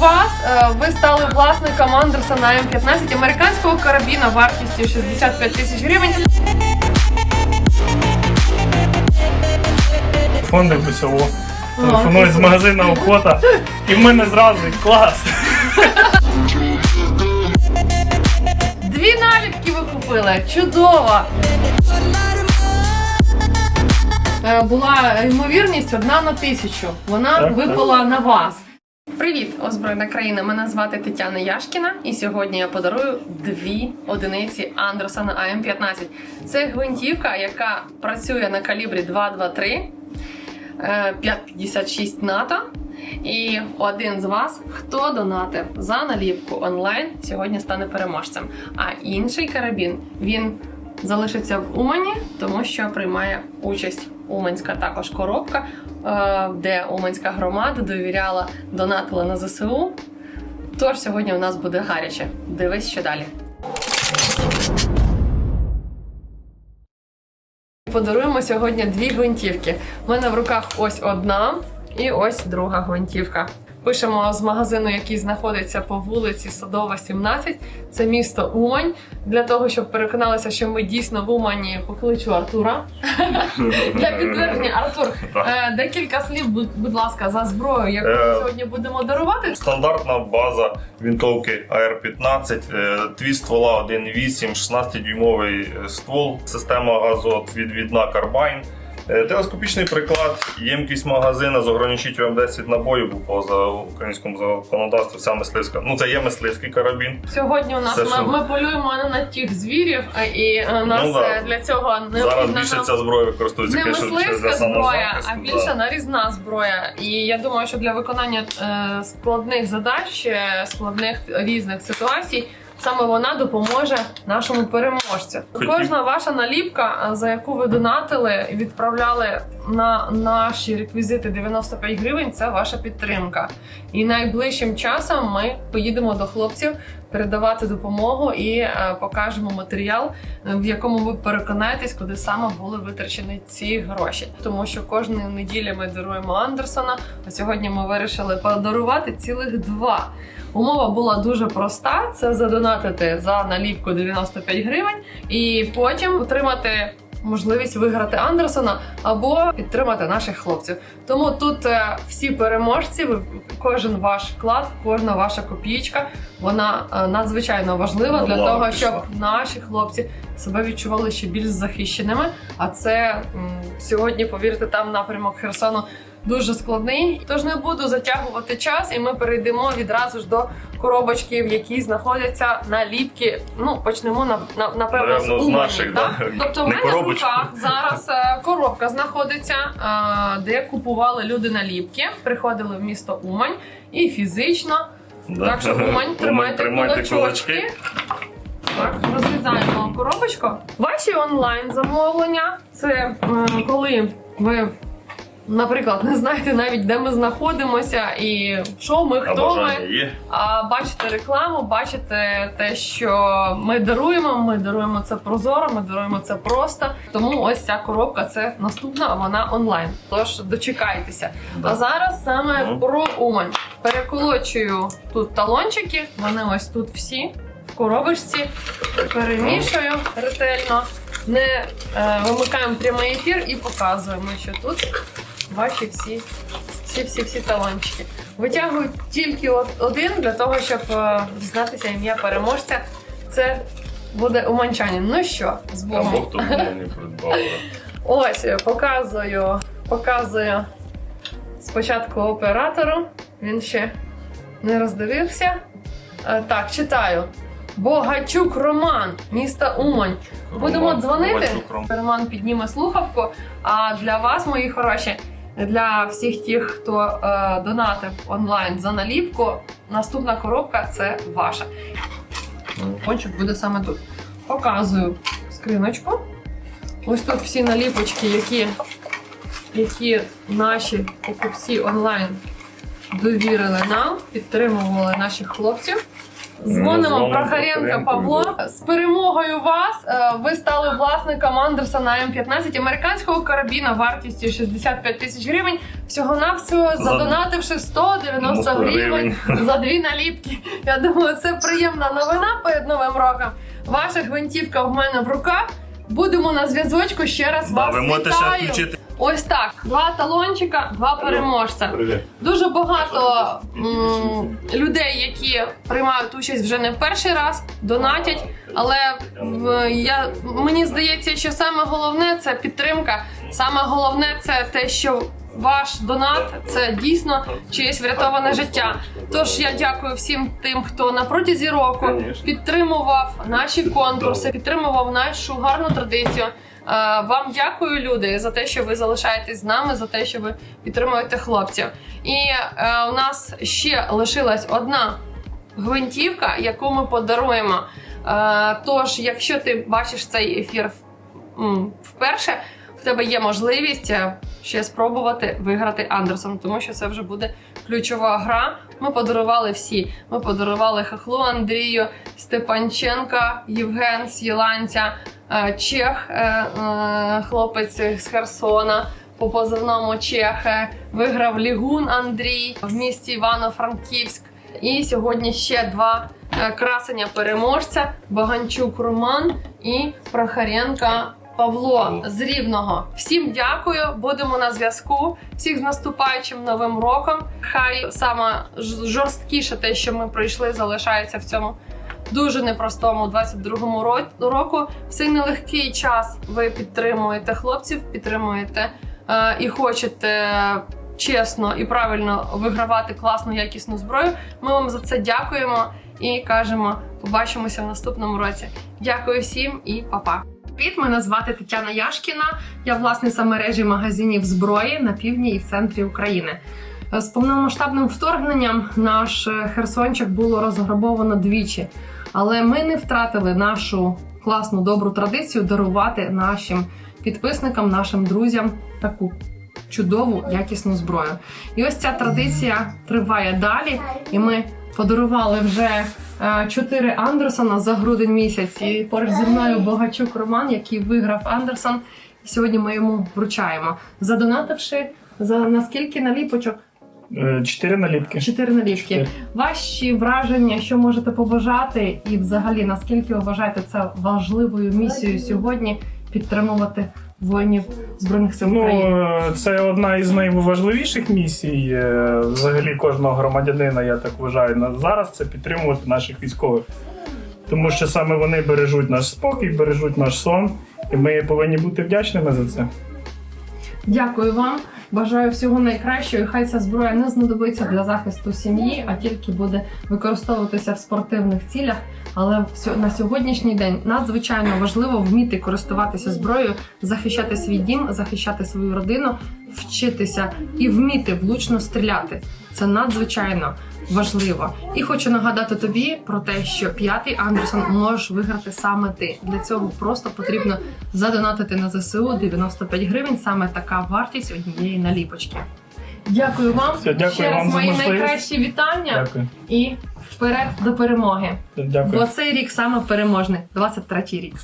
вас е, ви стали власником Андерсона М15 американського карабіна вартістю 65 тисяч гривень. Фонди БСО. Телефоную з магазину охота. І в мене зразу клас. Дві наліпки ви купили. Чудово! Е, Була ймовірність одна на тисячу. Вона Так, випала на вас. Привіт, озброєна країна. Мене звати Тетяна Яшкіна, і сьогодні я подарую дві одиниці Андерсона АМ-15. Це гвинтівка, яка працює на калібрі 223, е, 5,56 НАТО. І один з вас, хто донатив за наліпку онлайн, сьогодні стане переможцем. А інший карабін він залишиться в Умані, тому що приймає участь Уманська також коробка, е, де Уманська громада довіряла, донатила на ЗСУ. Тож сьогодні у нас буде гаряче. Дивись, що далі. Подаруємо сьогодні дві гвинтівки. У мене в руках ось одна і ось друга гвинтівка. Пишемо з магазину, який знаходиться по вулиці Садова, 17. Це місто Умань. Для того, щоб переконалися, що ми дійсно в Умані, покличу Артура. Для підтвердження, Артур, е, декілька слів, будь, ласка, за зброю, яку ми Е, сьогодні будемо дарувати. Стандартна база вінтовки AR-15, е, тві ствола 1.8, 16-дюймовий е, ствол, система газоотвідвідна карбайн. Е, Телескопічний приклад, ємкість магазина з ограничителем 10 набоїв, бо поза українському законодавстві вся мисливська. Ну це є мисливський карабін. Сьогодні у нас Все, ми, що- ми полюємо не на тих звірів, а і е, нас Ну, да. е, для цього не Зараз більше ця зброя використовується не мисливська для зброя, самозахисту, а більше да. нарізна зброя. І я думаю, що для виконання складних задач, складних різних ситуацій. Саме вона допоможе нашому переможцю. Кожна ваша наліпка, е, за яку ви донатили і відправляли на наші реквізити 95 гривень, це ваша підтримка. І найближчим часом ми поїдемо до хлопців передавати допомогу і е, покажемо матеріал, е, в якому ви переконаєтесь, куди саме були витрачені ці гроші. Тому що кожної неділі ми даруємо Андерсона. А сьогодні ми вирішили подарувати цілих два. Умова була дуже проста: це задонатити за наліпку 95 гривень, і потім отримати. Можливість виграти Андерсона або підтримати наших хлопців. Тому тут е, всі переможці, кожен ваш вклад, кожна ваша копійка, вона е, надзвичайно важлива для того, пішла. щоб наші хлопці себе відчували ще більш захищеними. А це м, сьогодні, повірте, там напрямок Херсону дуже складний. Тож не буду затягувати час, і ми перейдемо відразу ж до коробочки, в якій знаходяться наліпки. Ну почнемо на, на напевно з з наших, так? да. Тобто в Не мене в руках зараз е, коробка знаходиться, е, де купували люди наліпки, приходили в місто Умань і фізично. Да. Так що Умань, тримайте, тримайте кулачки. Так, розрізаємо коробочку. Ваші онлайн замовлення це е, коли ви. Наприклад, не знаєте навіть де ми знаходимося і що ми, А хто ми. є. А бачите рекламу, бачите те, що ми даруємо. Ми даруємо це прозоро, ми даруємо це просто. Тому ось ця коробка це наступна, а вона онлайн. Тож дочекайтеся. А зараз саме Мгм. про Умань. Переколочую тут талончики. Вони ось тут всі в коробочці. Перемішую ретельно. Не е, вимикаємо прямий ефір і показуємо, що тут ваші всі, всі, всі, всі талончики. Витягую тільки один для того, щоб е, дізнатися ім'я переможця. Це буде уманчанин. Ну що, з Богом. Не. Ось е, показую, показую спочатку оператору. Він ще не роздивився. Е, Так, читаю. Богачук Роман, міста Умань. Будемо Роман, дзвонити. Роман підніме слухавку. А для вас, мої хороші, для всіх тих, хто е, донатив онлайн за наліпку, наступна коробка це ваша. Кончик буде саме тут. Показую скриночку. Ось тут всі наліпочки, які, які наші покупці онлайн довірили нам, підтримували наших хлопців. Дзвонимо Прохаренко Павло. З перемогою вас е, ви стали власником Андерсона М15 американського карабіна вартістю 65 тисяч гривень. Всього навсього За- задонативши 190 гривень за дві наліпки. Я думаю, це приємна новина перед новим роком. Ваша гвинтівка в мене в руках. Будемо на зв'язочку. Ще раз Да, вас вітаю. Ось так: два талончика, два переможця. Привіт. Дуже багато м, людей, які приймають участь вже не перший раз, донатять. Але в, я, мені здається, що саме головне це підтримка. Саме головне це те, що ваш донат це дійсно чиєсь врятоване життя. Тож я дякую всім тим, хто на протязі року підтримував наші конкурси, підтримував нашу гарну традицію. Е, Вам дякую, люди, за те, що ви залишаєтесь з нами, за те, що ви підтримуєте хлопців. І е, у нас ще лишилась одна гвинтівка, яку ми подаруємо. Е, тож, якщо ти бачиш цей ефір вперше, в тебе є можливість ще спробувати виграти Андерсон, тому що це вже буде ключова гра. Ми подарували всі. Ми подарували Хахлу Андрію, Степанченка, Євген е, Чех, е, е, хлопець з Херсона. По позивному Чех е, виграв Лігун Андрій в місті Івано-Франківськ. І сьогодні ще два е, красення переможця: Баганчук Роман і Прохаренка Павло з Рівного. Всім дякую, будемо на зв'язку. Всіх з наступаючим новим роком. Хай саме жорсткіше те, що ми пройшли, залишається в цьому дуже непростому 22-му року. В цей нелегкий час ви підтримуєте хлопців, підтримуєте е, і хочете. Чесно і правильно вигравати класну якісну зброю. Ми вам за це дякуємо і кажемо: побачимося в наступному році. Дякую всім і па-па. Привіт, мене звати Тетяна Яшкіна. Я власниця мережі магазинів зброї на півдні і в центрі України. З повномасштабним вторгненням наш е, Херсончик було розграбовано двічі, але ми не втратили нашу класну добру традицію дарувати нашим підписникам, нашим друзям таку чудову якісну зброю. І ось ця традиція триває далі, і ми подарували вже е, чотири Андерсона за грудень місяць. І поруч зі мною Богачук Роман, який виграв Андерсон. Сьогодні ми йому вручаємо, задонативши за наскільки наліпочок? Е, Чотири наліпки. Чотири наліпки. Чотири. Ваші враження, що можете побажати, і взагалі наскільки ви вважаєте це важливою місією сьогодні підтримувати воїнів збройних сил Ну, України? е, це одна із найважливіших місій е, взагалі кожного громадянина, я так вважаю, на зараз це підтримувати наших військових. Тому що саме вони бережуть наш спокій, бережуть наш сон, і ми повинні бути вдячними за це. Дякую вам. Бажаю всього найкращого. І Хай ця зброя не знадобиться для захисту сім'ї, а тільки буде використовуватися в спортивних цілях. Але на сьогоднішній день надзвичайно важливо вміти користуватися зброєю, захищати свій дім, захищати свою родину, вчитися і вміти влучно стріляти. Це надзвичайно важливо. І хочу нагадати тобі про те, що п'ятий Андерсон можеш виграти саме ти. Для цього просто потрібно задонатити на ЗСУ 95 гривень. Саме така вартість однієї наліпочки. Дякую вам. Все, дякую Ще раз вам за мої можливість. найкращі вітання Дякую. і вперед до перемоги. Дякую. Бо цей рік саме переможний, 23-й рік.